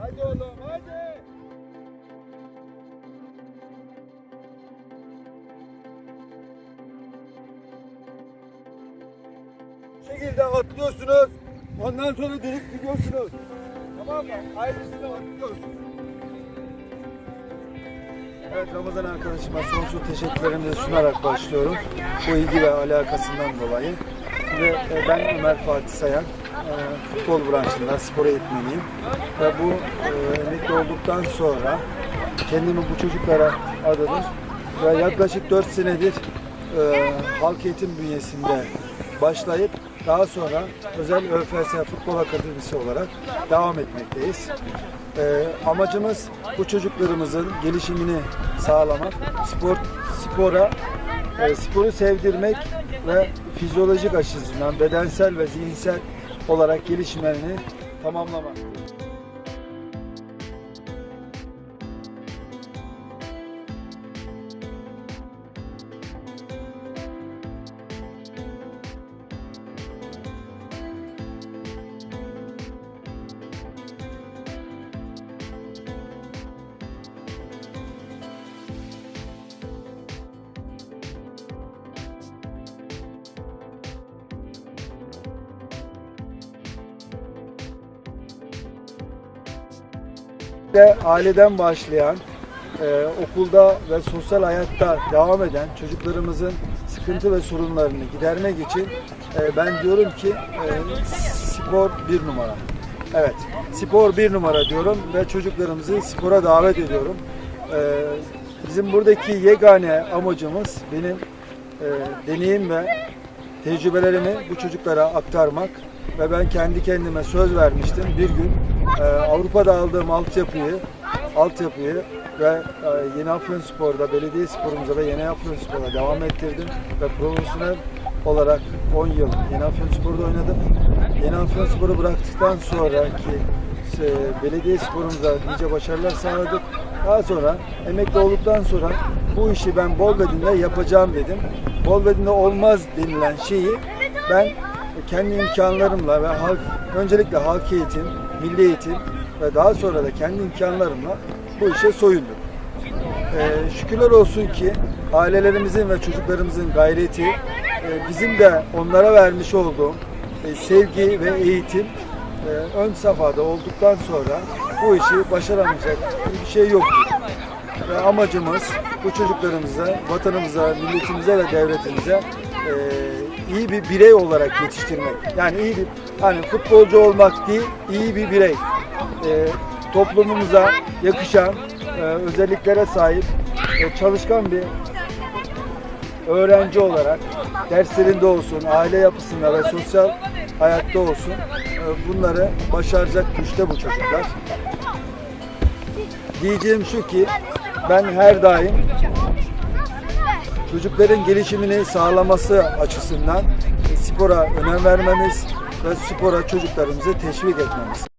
Hadi oğlum hadi. Bu şekilde atlıyorsunuz. Ondan sonra dönüp gidiyorsunuz. Tamam mı? Ayrısını atlıyorsunuz. Evet Ramazan arkadaşıma sonsuz teşekkürlerimi sunarak başlıyorum. Bu ilgi ve alakasından dolayı. Ve e, ben Ömer Fatih Sayan, e, futbol branşında spor eğitmeniyim. Ve bu e, emekli olduktan sonra kendimi bu çocuklara adadım. Ve yaklaşık 4 senedir e, halk eğitim bünyesinde başlayıp daha sonra özel ÖFS Futbol Akademisi olarak devam etmekteyiz. Ee, amacımız bu çocuklarımızın gelişimini sağlamak, spor spora e, sporu sevdirmek ve fizyolojik açısından bedensel ve zihinsel olarak gelişimlerini tamamlamak. Ve aileden başlayan, e, okulda ve sosyal hayatta devam eden çocuklarımızın sıkıntı ve sorunlarını gidermek için e, ben diyorum ki e, spor bir numara. Evet, spor bir numara diyorum ve çocuklarımızı spora davet ediyorum. E, bizim buradaki yegane amacımız benim e, deneyim ve tecrübelerimi bu çocuklara aktarmak ve ben kendi kendime söz vermiştim. Bir gün e, Avrupa'da aldığım altyapıyı, altyapıyı ve e, Yeni Afyonspor'da, belediye sporumuza ve Yeni Afyonspor'a devam ettirdim ve profesyonel olarak 10 yıl Yeni Afyonspor'da oynadım. Yeni Afyonspor'u bıraktıktan sonraki e, belediye sporumuza nice başarılar sağladık. Daha sonra emekli olduktan sonra bu işi ben Bolvedin'de yapacağım dedim. Bolvedin'de olmaz denilen şeyi ben kendi imkanlarımla ve halk, öncelikle halk eğitim, milli eğitim ve daha sonra da kendi imkanlarımla bu işe soyundum. Ee, şükürler olsun ki ailelerimizin ve çocuklarımızın gayreti, e, bizim de onlara vermiş olduğum e, sevgi ve eğitim e, ön safhada olduktan sonra bu işi başaramayacak bir şey yoktur. Ve amacımız bu çocuklarımıza, vatanımıza, milletimize ve devletimize e, iyi bir birey olarak yetiştirmek. Yani iyi bir, hani futbolcu olmak değil, iyi bir birey. E, toplumumuza yakışan e, özelliklere sahip, e, çalışkan bir öğrenci olarak derslerinde olsun, aile yapısında ve sosyal hayatta olsun e, bunları başaracak güçte bu çocuklar. Diyeceğim şu ki ben her daim çocukların gelişimini sağlaması açısından spora önem vermemiz ve spora çocuklarımızı teşvik etmemiz.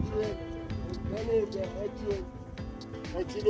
Açıl. Kal orada açıl. Açıl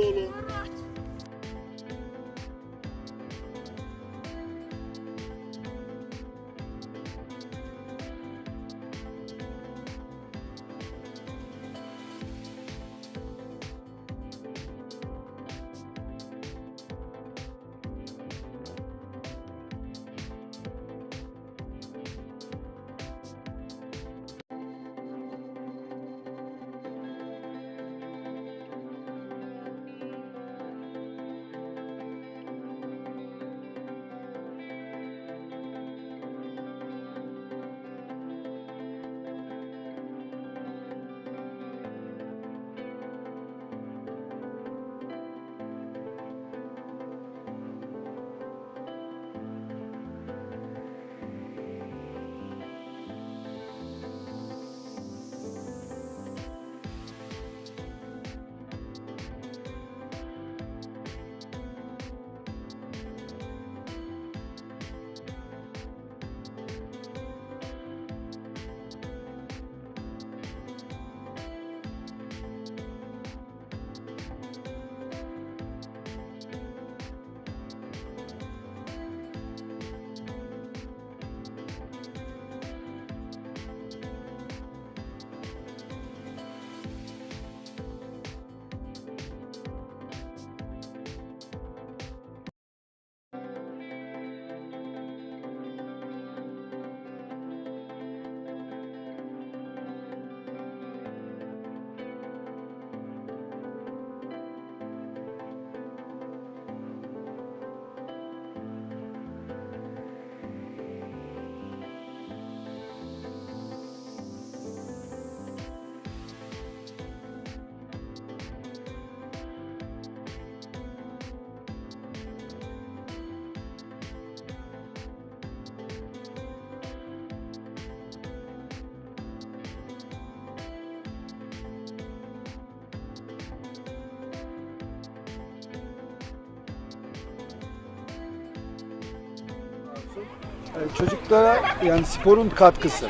Çocuklara yani sporun katkısı.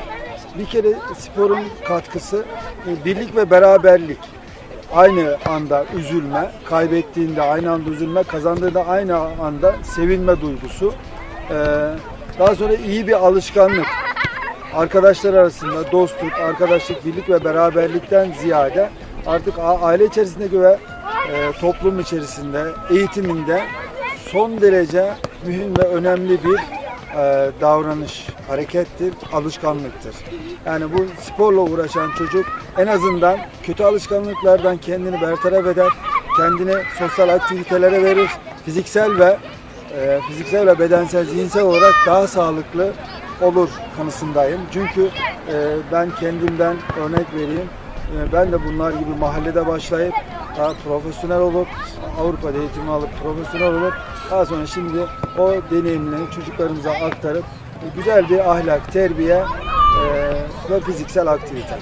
Bir kere sporun katkısı e, birlik ve beraberlik. Aynı anda üzülme, kaybettiğinde aynı anda üzülme, kazandığında aynı anda sevinme duygusu. E, Daha sonra iyi bir alışkanlık. Arkadaşlar arasında dostluk, arkadaşlık, birlik ve beraberlikten ziyade artık aile içerisindeki ve e, toplum içerisinde, eğitiminde son derece mühim ve önemli bir e, davranış, harekettir, alışkanlıktır. Yani bu sporla uğraşan çocuk en azından kötü alışkanlıklardan kendini bertaraf eder, kendini sosyal aktivitelere verir, fiziksel ve e, fiziksel ve bedensel, zihinsel olarak daha sağlıklı olur kanısındayım. Çünkü e, ben kendimden örnek vereyim. E, ben de bunlar gibi mahallede başlayıp daha profesyonel olup Avrupa'da eğitimi alıp profesyonel olup daha sonra şimdi o deneyimleri çocuklarımıza aktarıp e, güzel bir ahlak, terbiye e, ve fiziksel aktivite.